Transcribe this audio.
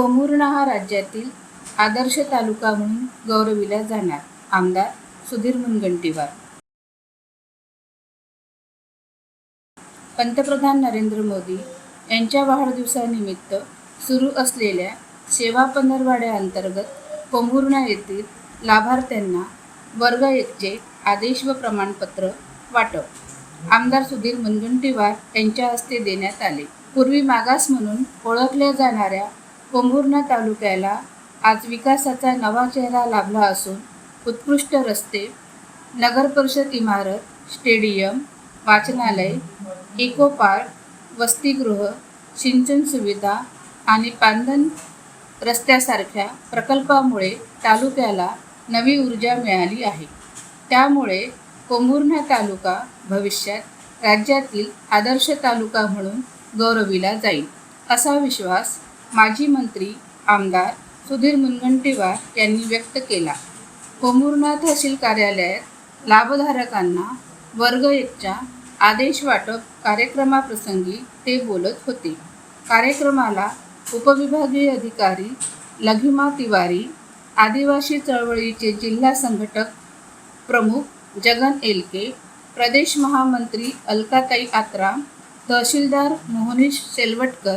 राज्यातील आदर्श तालुका म्हणून गौरविला जाणार. आमदार सुधीर मुनगंटीवार. पंतप्रधान नरेंद्र मोदी यांच्या वाढदिवसानिमित्त सुरू असलेल्या सेवा पंधरवाड्याअंतर्गत पोंभुर्णा येथील लाभार्थ्यांना वर्ग एकचे आदेश व प्रमाणपत्र वाटप. आमदार सुधीर मुनगंटीवार यांच्या हस्ते देण्यात आले. पूर्वी मागास म्हणून ओळखल्या जाणाऱ्या पोंभुर्णा तालुक्याला आज विकासाचा नवा चेहरा लाभला असून उत्कृष्ट रस्ते नगरपरिषद इमारत स्टेडियम वाचनालय इको पार्क वसतिगृह सिंचन सुविधा आणि पांदन रस्त्यासारख्या प्रकल्पामुळे तालुक्याला नवी ऊर्जा मिळाली आहे. त्यामुळे कोंभुर्णा तालुका भविष्यात राज्यातील आदर्श तालुका म्हणून गौरविला जाईल असा विश्वास माजी मंत्री आमदार सुधीर मुनगंटीवार यांनी व्यक्त केला. पोंभुर्णा तहसील कार्यालयात लाभधारकांना वर्ग एकच्या आदेश वाटप कार्यक्रमाप्रसंगी ते बोलत होते. कार्यक्रमाला उपविभागीय अधिकारी लघिमा तिवारी आदिवासी चळवळीचे जिल्हा संघटक प्रमुख जगन एलके प्रदेश महामंत्री अलकाताई आत्रा तहसीलदार मोहनीश सेलवटकर